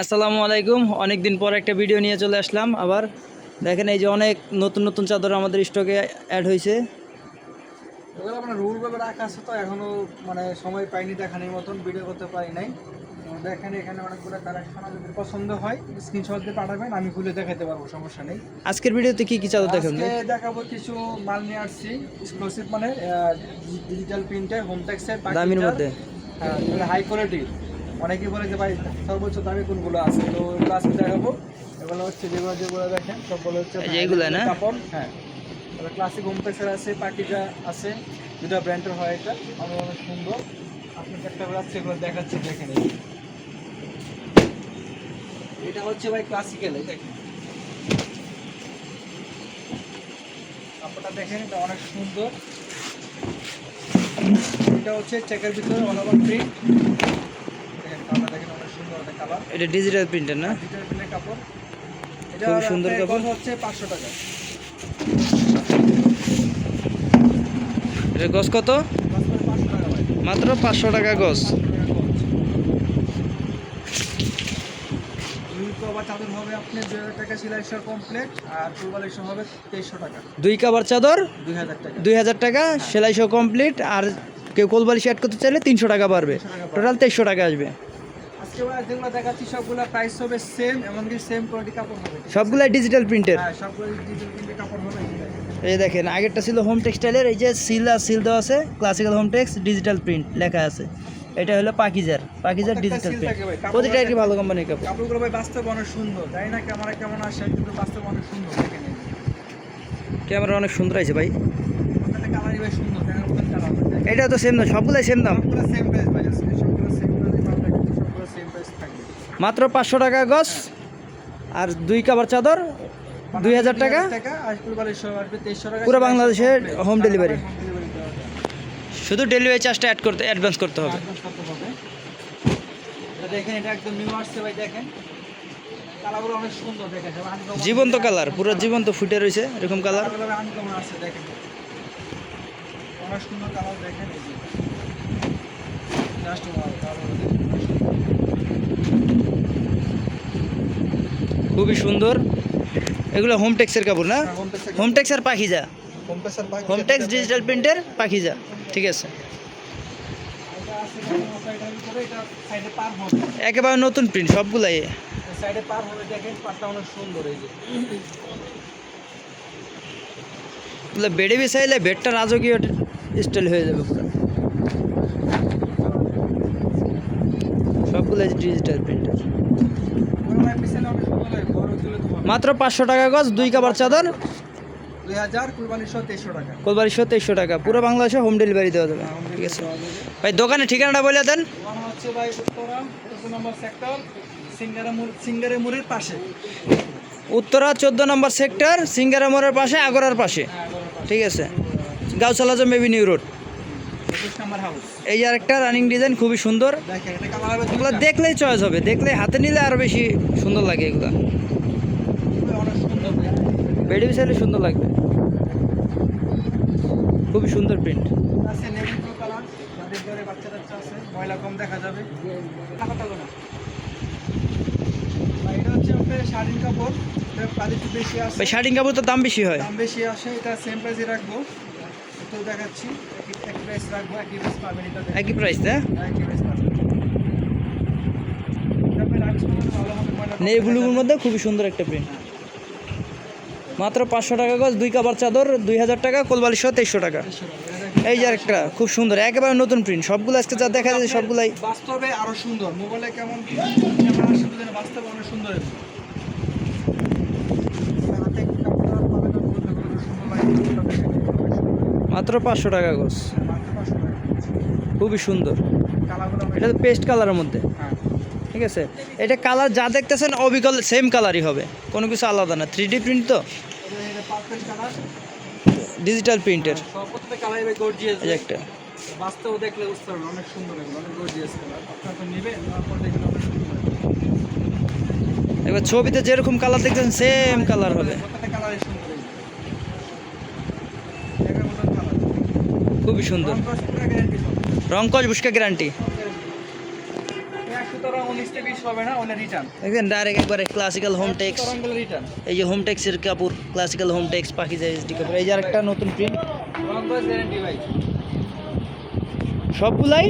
আসসালামু আলাইকুম। অনেক দিন পর একটা ভিডিও নিয়ে চলে আসলাম আবার। দেখেন এই যে অনেক নতুন নতুন চাদর আমাদের স্টকে অ্যাড হয়েছে। ওগুলো মানে রুল ভাবে রাখা আছে তো এখনও মানে সময় পাইনি দেখানোর মতন ভিডিও করতে পারি নাই। দেখেন এখানে অনেকগুলো কালেকশন যদি পছন্দ হয় স্ক্রিনশট দিয়ে পাঠাবেন আমি খুলে দেখাতে পারব সমস্যা নেই। আজকের ভিডিওতে কি কি চাদর দেখাবেন দেখাবো কিছু মাল নিয়ে আসছি এক্সক্লুসিভ মানে ডিজিটাল প্রিন্টে হোম টেক্সের দামির মধ্যে। হাই কোয়ালিটি অনেকেই বলে যে ভাই সর্বোচ্চ দামি কোনগুলো আছে? তো এগুলো আজকে দেখাবো। এগুলো হচ্ছে যেগুলো যেগুলো দেখেন সবগুলো হচ্ছে এগুলো না? কাপড় হ্যাঁ। ক্লাসিক হোম টেক্সের আছে পাকিজা আছে দুটা ব্র্যান্ডের হয় এটা। আমার অনেক সুন্দর। আপনাকে একটা করে আছে এগুলো দেখাচ্ছি দেখেন। এটা হচ্ছে ভাই ক্লাসিক্যাল দেখেন। কাপড়টা দেখেন এটা অনেক সুন্দর। এটা হচ্ছে চেকের ভিতরে অল ওভার প্রিন্ট দেখেন কাপড়টা দেখেন অনেক সুন্দর একটা কালার এটা ডিজিটাল প্রিন্টার না? ডিজিটাল প্রিন্টের কাপড়। এটা খুবই সুন্দর কাপড়। হচ্ছে পাঁচশো টাকা। এটা গজ কত? ভাই। মাত্র পাঁচশো টাকা গজ। দুই চাদর দুই হাজার টাকা সেলাই সহ কমপ্লিট আর হবে তেইশশো টাকা। দুই কাবার চাদর? দুই হাজার টাকা। দুই হাজার টাকা সেলাই সহ কমপ্লিট আর কেউ অ্যাড করতে চাইলে তিনশো টাকা পারবে টোটাল তেইশশো টাকা আসবে। দেখাচ্ছি সবগুলো প্রাইস হবে সেম এমনকি সেম কোয়ালিটি কাপড় হবে। সবগুলাই ডিজিটাল প্রিন্টের হ্যাঁ সবগুলো ডিজিটাল প্রিন্টের কাপড় হবে এই দেখেন। আগেরটা ছিল হোম টেক্সটাইলের এই যে সিল আর সিল দেওয়া আছে classical home tex digital print লেখা আছে। এটা হলো পাকিজার পাকিজার ডিজিটাল প্রিন্ট প্রতিটা ভালো কোম্পানির কাপড়। কাপড়গুলো ভাই বাস্তব অনেক সুন্দর না ক্যামেরা কেমন আসে কিন্তু বাস্তব অনেক সুন্দর দেখেন ক্যামেরা অনেক সুন্দর আছে ভাই। এটা তো সেম দাম সবগুলাই সেম দাম। সেম প্রাইস ভাই সবগুলো সেম প্রাইস মালটা কিন্তু সবগুলো সেম প্রাইস থাকবে মাত্র পাঁচশো টাকা গজ আর দুই কাবার চাদর দুই হাজার টাকা। টাকা আর কুরবানির সহ আসবে 2300 টাকা পুরো বাংলাদেশে হোম ডেলিভারি শুধু ডেলিভারি চার্জটা অ্যাড করতে অ্যাডভান্স করতে হবে দেখেন এটা একদম নিউ আসছে ভাই দেখেন। কালারগুলো অনেক সুন্দর দেখেন জীবন্ত কালার পুরো জীবন্ত ফুটে রয়েছে এরকম কালার আনকমন আছে দেখেন। অনেক সুন্দর কালার দেখেন জাস্ট খুবই সুন্দর। এগুলো হোম টেক্সের কাপড় না? হোম টেক্স হোম টেক্স আর পাখিজা। হোম টেক্সের বাকি হোম টেক্স ডিজিটাল প্রিন্টের পাখিজা ঠিক আছে। একেবারে নতুন প্রিন্ট সবগুলাই। সাইডে পার হবে দেখেন পারটা অনেক সুন্দর এই যে। বেডে বিছাইলে বেডটা রাজকীয় স্টাইল হয়ে যাবে পুরো। সবগুলো ডিজিটাল প্রিন্টার মাত্র পাঁচশো টাকা গজ, দুই কাবার চাদর। টাকা। পুরো বাংলাদেশে হোম ডেলিভারি দেওয়া যাবে। ভাই, দোকানের ঠিকানাটা দেন। উত্তরা চোদ্দ নম্বর সেক্টর সিঙ্গারা মোড় সিঙ্গারে মোড়ের পাশে, আগরার পাশে। ঠিক আছে। গাউসালা জম এভিনিউ রোড এই যে আরেকটা রানিং ডিজাইন খুবই সুন্দর। এগুলো দেখলেই চয়েস হবে দেখলে হাতে নিলে আরও বেশি সুন্দর লাগে এগুলো। অনেক সুন্দর। বেডি বিছাইলে সুন্দর লাগবে। খুবই সুন্দর প্রিন্ট শার্টিং কাপড় তো দাম বেশি হয়। দাম বেশি আসে এটা সেম প্রাইসে রাখব। তো দেখাচ্ছি। প্রাইস রাখব একই প্রাইস পাবেন একই প্রাইস না একই প্রাইস নেই যাবে। মধ্যে খুবই সুন্দর একটা প্রিন্ট মাত্র পাঁচশো টাকা গজ দুই কাবার চাদর দুই হাজার টাকা কোলবালিশশো তেইশশো টাকা। এই যে একটা খুব সুন্দর একেবারে নতুন প্রিন্ট সবগুলো আজকে যা দেখা যায় সবগুলাই বাস্তবে আরও সুন্দর মোবাইলে কেমন বাস্তবে অনেক সুন্দর। মাত্র পাঁচশো টাকা গজ মাত্র 500 টাকা। খুবই সুন্দর। এটা তো পেস্ট কালারের মধ্যে। ঠিক আছে? এটা কালার যা দেখতেছেন, অবিকল সেম কালারই হবে। কোনো কিছু আলাদা না। থ্রি প্রিন্ট তো। ডিজিটাল প্রিন্টের একটা দেখলে বুঝতে অনেক সুন্দর এবার ছবিতে যেরকম কালার দেখছেন সেম কালার হবে। খুবই সুন্দর। রং কস গ্যারান্টি। সব রং কস বুসকা গ্যারান্টি ডাইরেক্ট একবারে ক্লাসিক্যাল হোম টেক্স এই যে হোম টেক্সের কাপড় ক্লাসিক্যাল হোম টেক্স কাপড়। এই যে আরেকটা নতুন প্রিন্ট সবগুলাই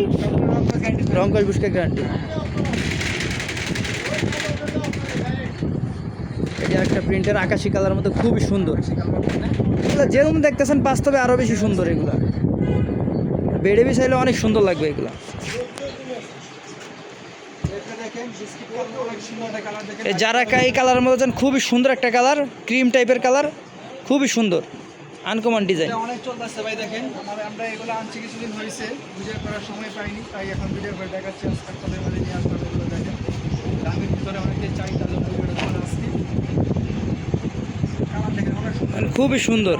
গ্যারান্টি একটা প্রিন্টের আকাশি কালার মধ্যে খুবই সুন্দর। এগুলো যেরকম দেখতেছেন বাস্তবে আরও বেশি সুন্দর এগুলো। বেড়ে চাইলে অনেক সুন্দর লাগবে এগুলো। কালার কালার যারা এই কালারের মধ্যে আছেন, খুবই সুন্দর একটা কালার ক্রিম টাইপের কালার খুবই সুন্দর আনকমন ডিজাইন। অনেক চলতেছে ভাই দেখেন আমার এগুলো আনছি কিছুদিন হয়েছে ভিডিও করার সময় পাইনি তাই এখন ভিডিও করে দেখাচ্ছি আজকে আপনাদের মাঝে নিয়ে আসলাম এগুলো দেখেন দামের ভিতরে অনেকে চাই জন্য ভিডিওটা করে আসছি। কালার দেখেন অনেক সুন্দর। খুবই সুন্দর।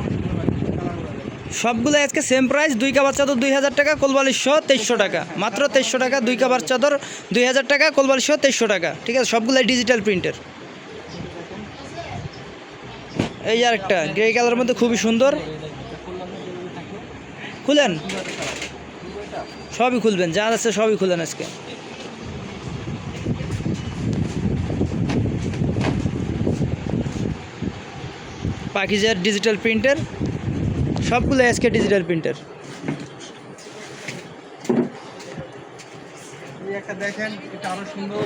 সবগুলো আজকে সেম প্রাইস দুই কাবার চাদর দুই হাজার টাকা কোলবালিশশো তেইশশো টাকা। মাত্র তেইশশো টাকা, দুই কাবার চাদর দুই হাজার টাকা কোলবালিশশো তেইশশো টাকা। ঠিক আছে সবগুলাই ডিজিটাল প্রিন্টের এই যে আরেকটা গ্রে কালারের মধ্যে খুবই সুন্দর। খুলেন? সবই খুলবেন, যা আছে সবই খুলেন আজকে। পাখিজার ডিজিটাল প্রিন্টের সবগুলো আজকে ডিজিটাল প্রিন্টের একটা দেখেন এটা আরও সুন্দর।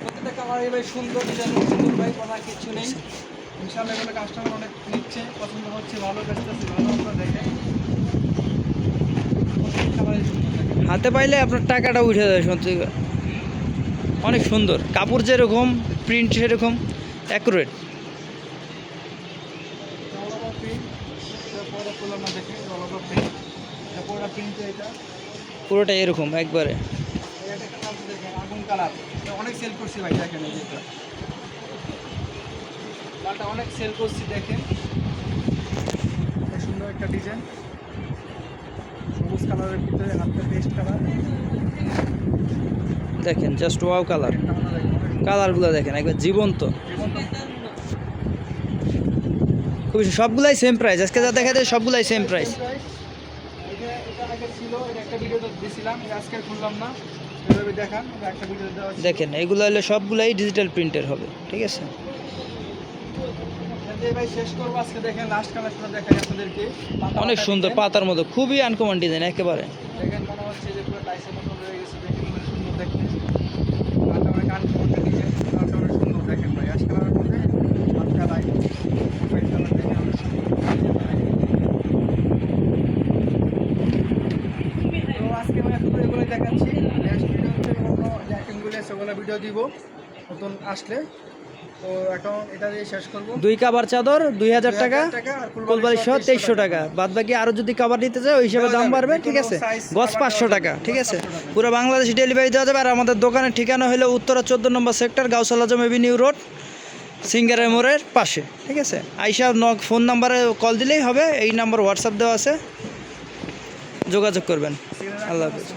প্রত্যেকটা কালারই ভাই সুন্দর ডিজাইন সুন্দর ভাই কিছু নেই। ইনশাআল্লাহ এগুলো কাস্টমার অনেক নিচ্ছে পছন্দ হচ্ছে ভালো বেচতেছে ভালো আমরা দেখেন প্রত্যেকটা কালারই সুন্দর দেখেন হাতে পাইলে আপনার টাকাটা উঠে যায় সত্যি। অনেক সুন্দর। কাপড় যেরকম প্রিন্ট সেরকম অ্যাকুরেট জলবা প্রিন্ট এটা পরে ফুলার না দেখে জলবা প্রিন্ট এটা পরে এটা। পুরোটা এরকম একবারে। আগুন কালার। অনেক সেল করছি ভাই দেখেন এই যেটা অনেক সেল করছি দেখেন। সুন্দর একটা ডিজাইন সবুজ কালারের ভিতরে কালার দেখেন জাস্ট ওয়াও কালার কালারগুলো দেখেন একবার জীবন্ত। খুবই সবগুলাই সেম প্রাইস আজকে যা দেখা যায় সবগুলাই সেম প্রাইস এটা এটা আগে ছিল এটা একটা আজকে খুললাম না। এভাবে দেখান একটা ভিডিও দেওয়া দেখেন এগুলো হলে সবগুলাই ডিজিটাল প্রিন্টের হবে ঠিক আছে? ভাই শেষ করব আজকে দেখেন লাস্ট কালেকশনটা দেখাই অনেক সুন্দর পাতার মতো খুবই আনকমন ডিজাইন একেবারে। দেখেন মনে হচ্ছে যে পুরো টাইসের মতো রয়ে গেছে দেখেন অনেক সুন্দর দেখতে পাতা অনেক আনকমন ডিজাইন পাতা অনেক সুন্দর দেখেন ভাই আজকে কালারের মধ্যে হালকা লাইট হোয়াইট কালার দেখেন অনেক সুন্দর তো আজকে আমি এখন এগুলো দেখাচ্ছি নেক্সট ভিডিও হচ্ছে অন্য যে ওগুলো ভিডিও দিব নতুন আসলে। তো এখন এটা দিয়ে শেষ করব। দুই কাবার চাদর দুই হাজার টাকা কোলবালিশ সহ তেইশশো টাকা। বাদ বাকি আরও যদি কাবার নিতে চায় ওই হিসাবে দাম বাড়বে ঠিক আছে? গজ পাঁচশো টাকা ঠিক আছে? 500 টাকা। পুরো বাংলাদেশে ডেলিভারি দেওয়া যাবে আর আমাদের দোকানের ঠিকানা হলো উত্তরা চোদ্দ নম্বর sector Gausul Azam avenue road Singer মোড়ের পাশে ঠিক আছে? আইসা নক ফোন নাম্বারে কল দিলেই হবে এই নাম্বার হোয়াটসঅ্যাপ দেওয়া আছে। যোগাযোগ করবেন। আল্লাহ হাফিজ।